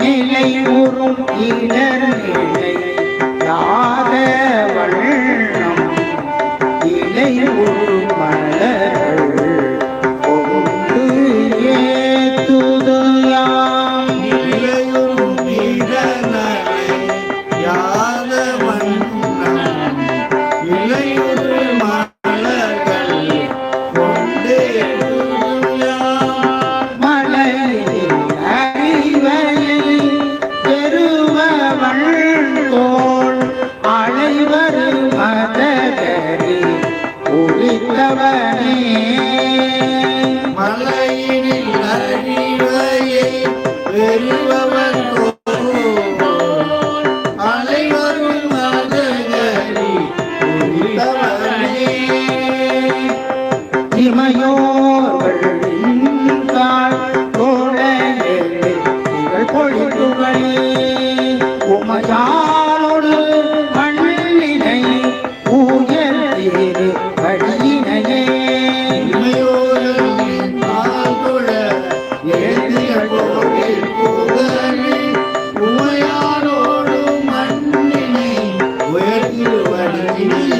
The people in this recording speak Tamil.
நிலை உறும் உரித்தவனே மலையினில் அறிவையை பெறுபவன் அனைவரும் மதகரி உரித்தவனே இமையோர்கள் பொழிப்புகளே உமையா Aleluya.